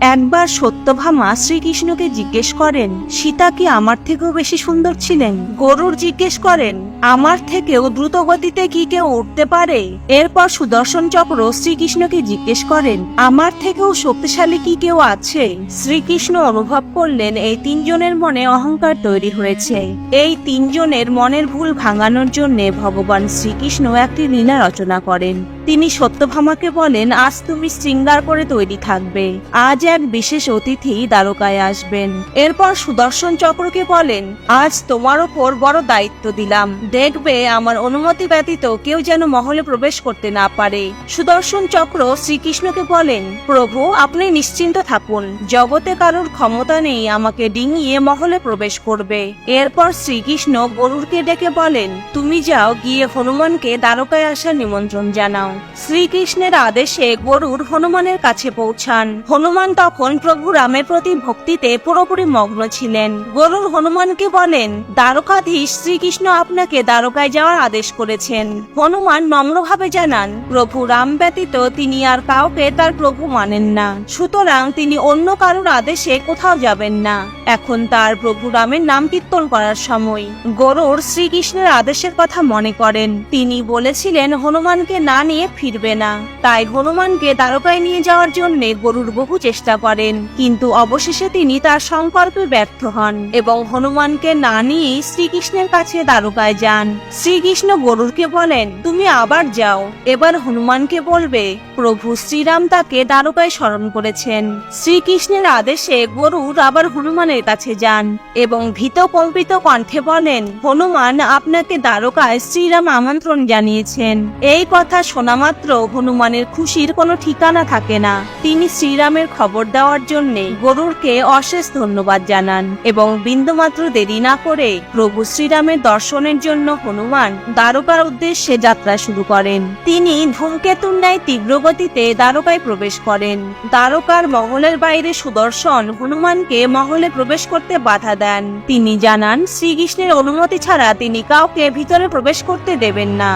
একবার সত্যভামা শ্রীকৃষ্ণকে জিজ্ঞেস করেন, সীতা কি আমার থেকেও বেশি সুন্দর ছিলেন? গরুর জিজ্ঞেস করেন, আমার থেকেও দ্রুত গতিতে কি কেউ উঠতে পারে? এরপর সুদর্শন চক্র শ্রীকৃষ্ণকে জিজ্ঞেস করেন, আমার থেকেও শক্তিশালী কি কেউ আছে? শ্রীকৃষ্ণ অনুভব করলেন, এই তিনজনের মনে অহংকার তৈরি হয়েছে। এই তিনজনের মনের ভুল ভাঙানোর জন্য ভগবান শ্রীকৃষ্ণ একটি লীলা রচনা করেন। তিনি সত্যভামাকে বলেন, আজ তুমি শৃঙ্গার করে তৈরি থাকবে। আজ এক বিশেষ অতিথি দ্বারকায় আসবেন। এরপর সুদর্শন চক্রকে বলেন, আজ তোমার ওপর বড় দায়িত্ব দিলাম। দেখবে আমার অনুমতি ব্যতীত কেউ যেন মহলে প্রবেশ করতে না পারে। সুদর্শন চক্র শ্রীকৃষ্ণকে বলেন, প্রভু, আপনি নিশ্চিন্ত থাকুন। জগতে কারোর ক্ষমতা নেই আমাকে ডিঙিয়ে মহলে প্রবেশ করবে। এরপর শ্রীকৃষ্ণ গরুরকে ডেকে বলেন, তুমি যাও, গিয়ে হনুমানকে দ্বারকায় আসার নিমন্ত্রণ জানাও। শ্রীকৃষ্ণের আদেশে গরুর হনুমানের কাছে পৌঁছান। হনুমান তখন প্রভু রামের প্রতি ভক্তিতে পুরোপুরি মগ্ন ছিলেন। গরুর হনুমানকে বলেন, দ্বারকাধীশ শ্রীকৃষ্ণ আপনাকে দ্বারকায় যাওয়ার আদেশ করেছেন। হনুমান নম্রভাবে জানান, প্রভু রাম ব্যতীত তিনি আর কাউকে তার প্রভু মানেন না। সুতরাং তিনি অন্য কারোর আদেশে কোথাও যাবেন না। এখন তার প্রভু রামের নাম কীর্তন করার সময়। গরুর শ্রীকৃষ্ণের আদেশের কথা মনে করেন। তিনি বলেছিলেন, হনুমানকে না নিয়ে ফিরবে না। তাই হনুমানকে দ্বারকায় নিয়ে যাওয়ার জন্য গরুর বহু চেষ্টা করেন, কিন্তু অবশেষে তিনি তার সংকল্পে ব্যর্থ হন এবং হনুমানকে না নিয়েই শ্রীকৃষ্ণের কাছে দ্বারকায় যান। শ্রীকৃষ্ণ গরুরকে বলেন, তুমি আবার যাও। এবার হনুমানকে বলবে, প্রভু শ্রীরাম তাকে দ্বারকায় স্মরণ করেছেন। শ্রীকৃষ্ণের আদেশে গরুর আবার হনুমানের কাছে যান এবং ভীত কল্পিত কণ্ঠে বলেন, হনুমান আপনাকে দ্বারকায় শ্রীরাম আমন্ত্রণ জানিয়েছেন। এই কথা শোনা মাত্র হনুমানের খুশির কোনো ঠিকানা থাকে না। তিনি শ্রীরামের খবর দেওয়ার জন্য গরুরকে অশেষ ধন্যবাদ জানান এবং বিন্দুমাত্র দেরি না করে প্রভু শ্রীরামের দর্শনের জন্য হনুমান দ্বারকার উদ্দেশ্যে যাত্রা শুরু করেন। তিনি ধূমকেতুর ন্যায় তীব্র গতিতে দ্বারকায় প্রবেশ করেন। দ্বারকার মহলের বাইরে সুদর্শন হনুমানকে মহলে প্রবেশ করতে বাধা দেন। তিনি জানান, শ্রীকৃষ্ণের অনুমতি ছাড়া তিনি কাউকে ভিতরে প্রবেশ করতে দেবেন না।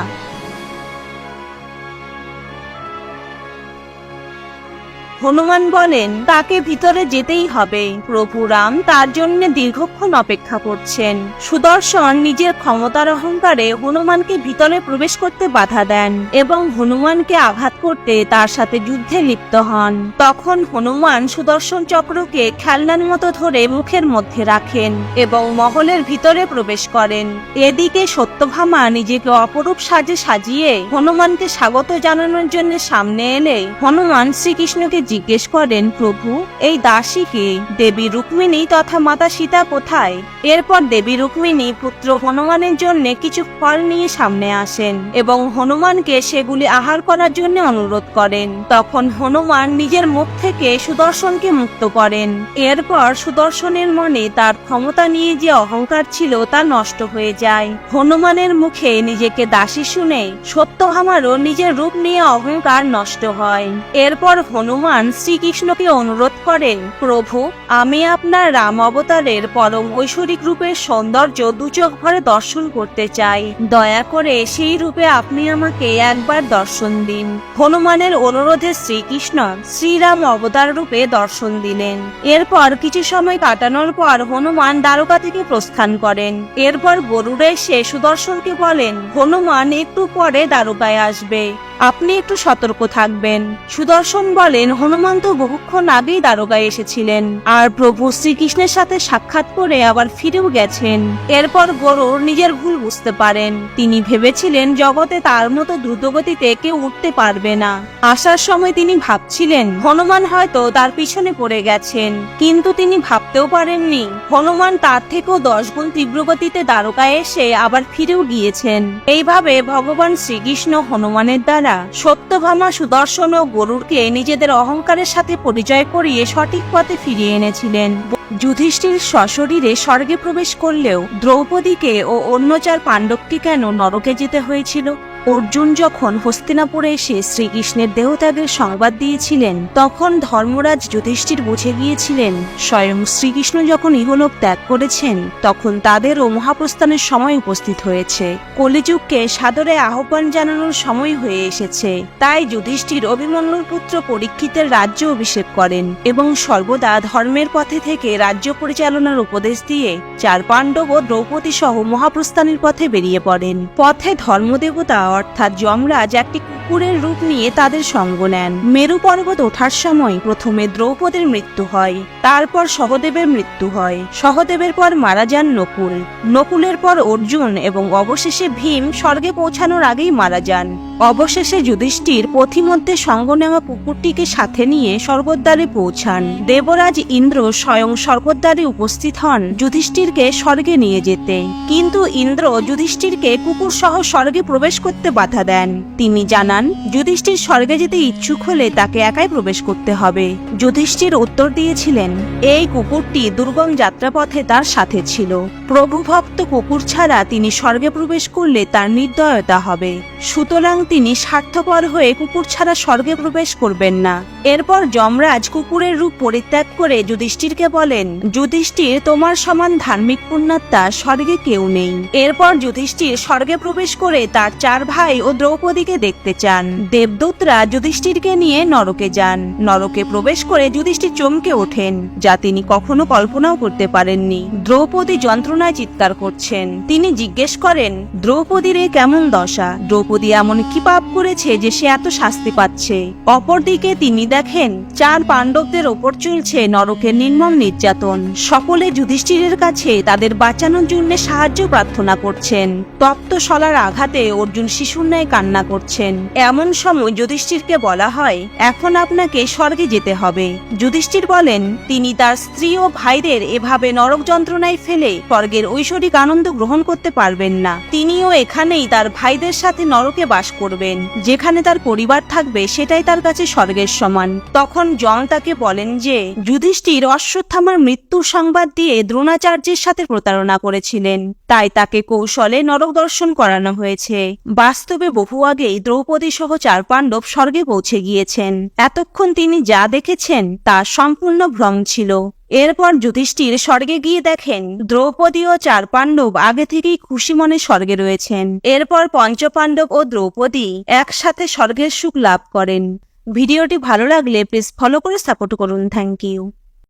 হনুমান বলেন, তাকে ভিতরে যেতেই হবে। প্রভু রাম তার জন্য দীর্ঘক্ষণ অপেক্ষা করছেন। সুদর্শন নিজের ক্ষমতার অহংকারে হনুমানকে ভিতরে প্রবেশ করতে বাধা দেন এবং হনুমানকে আঘাত করতে তার সাথে যুদ্ধে লিপ্ত হন। তখন হনুমান সুদর্শন চক্রকে খেলনার মতো ধরে মুখের মধ্যে রাখেন এবং মহলের ভিতরে প্রবেশ করেন। এদিকে সত্যভামা নিজেকে অপরূপ সাজে সাজিয়ে হনুমানকে স্বাগত জানানোর জন্য সামনে এলে হনুমান শ্রীকৃষ্ণকে জিজ্ঞেস করেন, প্রভু, এই দাসীকে দেবী রুক্মিণী তথা মাতা সীতা কোথায়? এরপর দেবী রুক্মিণী পুত্র হনুমানের জন্য কিছু ফল নিয়ে সামনে আসেন এবং হনুমানকে সেগুলি আহার করার জন্য অনুরোধ করেন। তখন হনুমান নিজের মুখ থেকে সুদর্শনকে মুক্ত করেন। এরপর সুদর্শনের মনে তার ক্ষমতা নিয়ে যে অহংকার ছিল তা নষ্ট হয়ে যায়। হনুমানের মুখে নিজেকে দাসী শুনে সত্য সত্যভামারও নিজের রূপ নিয়ে অহংকার নষ্ট হয়। এরপর হনুমান শ্রীকৃষ্ণকে অনুরোধ করেন, প্রভু, আমি আপনার রাম অবতারের পরম ঐশ্বরিক রূপের সৌন্দর্য দুচোখ ভরে দর্শন করতে চাই। দয়া করে সেই রূপে আপনি আমাকে একবার দর্শন দিন। হনুমানের অনুরোধে শ্রীকৃষ্ণ শ্রীরাম অবতার রূপে দর্শন দিলেন। এরপর কিছু সময় কাটানোর পর হনুমান দ্বারকা থেকে প্রস্থান করেন। এরপর গরুড়ে এসে সুদর্শনকে বলেন, হনুমান, একটু পরে দ্বারকায় আসবে। আপনি একটু সতর্ক থাকবেন। সুদর্শন বলেন হনুমান তো বহুক্ষণ আগেই দ্বারকায় এসেছিলেন। আর প্রভু শ্রীকৃষ্ণের সাথে সাক্ষাৎ করে আবার ফিরেও গেছেন। এরপর গরুর নিজের ভুল বুঝতে পারেন। তিনি ভেবেছিলেন, জগতে তার মতো দ্রুতগতিতে কেউ উঠতে পারবে না। আসার সময় তিনি ভাবছিলেন, হনুমান হয়তো তার পিছনে পড়ে গেছেন। কিন্তু তিনি ভাবতেও পারেননি, হনুমান তার থেকেও দশ গুণ তীব্র গতিতে দ্বারকায় এসে আবার ফিরেও গিয়েছেন। এইভাবে ভগবান শ্রীকৃষ্ণ হনুমানের দ্বারা সত্যভামা সুদর্শন ও গরুরকে নিজেদের অহংকারের সাথে পরিচয় করিয়ে সঠিক পথে ফিরিয়ে এনেছিলেন। যুধিষ্ঠির সশরীরে স্বর্গে প্রবেশ করলেও দ্রৌপদীকে ও অন্য চার পাণ্ডবকে কেন নরকে যেতে হয়েছিল? অর্জুন যখন হস্তিনাপুরে এসে শ্রীকৃষ্ণের দেহত্যাগের সংবাদ দিয়েছিলেন, তখন ধর্মরাজ যুধিষ্ঠির বুঝে গিয়েছিলেন, স্বয়ং শ্রীকৃষ্ণ যখন ইহলোক ত্যাগ করেছেন, তখন তাদেরও মহাপ্রস্থানের সময় উপস্থিত হয়েছে। কলিযুগকে সাদরে আহ্বান জানানোর সময় হয়ে এসেছে, তাই যুধিষ্ঠির অভিমন্যুর পুত্র পরীক্ষিতের রাজ্য অভিষেক করেন এবং সর্বদা ধর্মের পথে থেকে রাজ্য পরিচালনার উপদেশ দিয়ে চার পাণ্ডব ও দ্রৌপদী সহ মহাপ্রস্থানের পথে বেরিয়ে পড়েন। পথে ধর্মদেবতা অর্থাৎ যমরাজ একটি কুকুরের রূপ নিয়ে তাদের সঙ্গ নেন। মেরু পর্বত ওঠার সময় প্রথমে দ্রৌপদীর মৃত্যু হয়, তারপর সহদেবের মৃত্যু হয়। সহদেবের পর মারা যান নকুল। নকুলের পর অর্জুন এবং অবশেষে ভীম স্বর্গে পৌঁছানোর আগেই মারা যান। অবশেষে যুধিষ্ঠির পথিমধ্যে সঙ্গ নেওয়া কুকুরটিকে সাথে নিয়ে স্বর্গদ্বারে পৌঁছান। দেবরাজ ইন্দ্র স্বয়ং স্বর্গদ্বারে উপস্থিত হন যুধিষ্ঠিরকে স্বর্গে নিয়ে যেতে। কিন্তু ইন্দ্র যুধিষ্ঠিরকে কুকুর সহ স্বর্গে প্রবেশ করতে বাধা দেন। তিনি জানান, যুধিষ্ঠির স্বর্গে যেতে ইচ্ছুক হলে তাকে একাই প্রবেশ করতে হবে। যুধিষ্ঠির উত্তর দিয়েছিলেন, এই কুকুরটি দুর্গম যাত্রাপথে তার সাথে ছিল। প্রভুভক্ত কুকুর ছাড়া তিনি স্বর্গে প্রবেশ করলে তার নির্দয়তা হবে। সুতরাং তিনি স্বার্থপর হয়ে কুকুর ছাড়া স্বর্গে প্রবেশ করবেন না। এরপর যমরাজ কুকুরের রূপ পরিত্যাগ করে যুধিষ্ঠিরকে বলেন, যুধিষ্ঠির, তোমার সমান ধার্মিক পুণ্যাত্মা স্বর্গে কেউ নেই। এরপর যুধিষ্ঠির স্বর্গে প্রবেশ করে তার চার ভাই ও দ্রৌপদীকে দেখতে চান। দেবদূতরা যুধিষ্ঠিরকে নিয়ে নরকে যান। নরকে প্রবেশ করে যুধিষ্ঠির চমকে ওঠেন, যা তিনি কখনো কল্পনাও করতে পারেননি। দ্রৌপদী যন্ত্রণায় চিৎকার করছেন। তিনি জিজ্ঞেস করেন, দ্রৌপদীর কেমন দশা? দ্রৌপদী এমন কি পাপ করেছে যে সে এত শাস্তি পাচ্ছে? অপরদিকে তিনি দেখেন, চার পাণ্ডবদের ওপর চলছে নরকের নির্মম নির্যাতন। সকলে যুধিষ্ঠিরের কাছে তাদের বাঁচানোর জন্য সাহায্য প্রার্থনা করছেন। তপ্ত শলার আঘাতে অর্জুন শিশুর ন্যায় কান্না করছেন। এমন সময় যুধিষ্ঠিরকে বলা হয়, এখন আপনাকে স্বর্গে যেতে হবে। যুধিষ্ঠির বলেন, তিনি তার স্ত্রী ও ভাইদের এভাবে নরক যন্ত্রণায় ফেলে স্বর্গের ঐশ্বরিক আনন্দ গ্রহণ করতে পারবেন না। তিনিও এখানেই তার ভাইদের সাথে নরকে বাস করবেন। যেখানে তার পরিবার থাকবে, সেটাই তার কাছে স্বর্গের সমান তখন জন তাকে বলেন যে, যুধিষ্ঠির অশ্বত্থামার মৃত্যুর সংবাদ দিয়ে দ্রোণাচার্যের সাথে প্রতারণা করেছিলেন। তাই তাকে কৌশলে নরক দর্শন করানো হয়েছে। বাস্তবে বহু আগেই দ্রৌপদী সহ চার পাণ্ডব স্বর্গে পৌঁছে গিয়েছেন। এতক্ষণ তিনি যা দেখেছেন তা সম্পূর্ণ ভ্রম ছিল। এরপর যুধিষ্ঠির স্বর্গে গিয়ে দেখেন, দ্রৌপদী ও চার পাণ্ডব আগে থেকেই খুশি মনে স্বর্গে রয়েছেন। এরপর পঞ্চপাণ্ডব ও দ্রৌপদী একসাথে স্বর্গের সুখ লাভ করেন। ভিডিওটি ভালো লাগলে প্লিজ ফলো করে সাপোর্ট করুন থ্যাংক ইউ